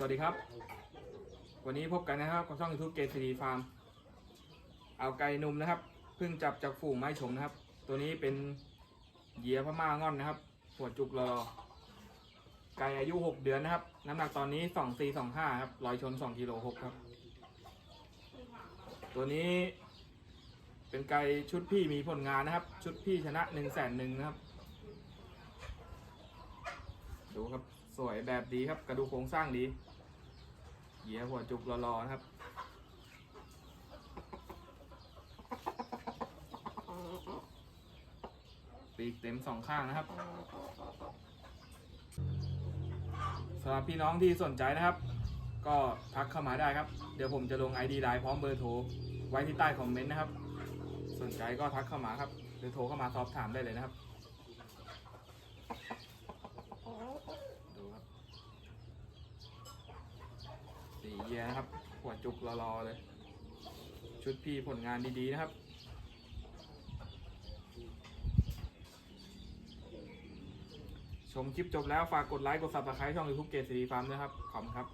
สวัสดีครับ วันนี้พบกันนะครับกับช่องยูทูบเกตซีดีฟาร์ม เอาไก่นุ่มนะครับ เพิ่งจับจากฝูงไม้ชมนะครับ ตัวนี้เป็นเหยียพม่าง่อนนะครับ หัวจุกรอ ไก่อายุ 6 เดือนนะครับ น้ำหนักตอนนี้ 2 4 2 5ครับ ลอยชน 2กิโล6ครับ ตัวนี้เป็นไก่ชุดพี่มีผลงานนะครับ ชุดพี่ชนะ1นึ่งแสนหนึ่งนะครับ ดูครับ สวยแบบดีครับ กระดูกโครงสร้างดีเหยียหัวจุกรอๆนะครับ ปีกเต็มสองข้างนะครับสำหรับพี่น้องที่สนใจนะครับ ก็ทักเข้ามาได้ครับ เดี๋ยวผมจะลง ID ไลน์พร้อมเบอร์โทรไว้ที่ใต้คอมเมนต์นะครับ สนใจก็ทักเข้ามาครับหรือโทรเข้ามาสอบถามได้เลยนะครับ ดูครับ สี เยียนะครับ หัวจุกรอๆเลย ชุดพี่ผลงานดีๆนะครับ ชมคลิปจบแล้วฝากกดไลค์ กดซับสไครต์ช่องยูทูบเกตซีดีฟาร์มด้วยครับ ขอบคุณครับ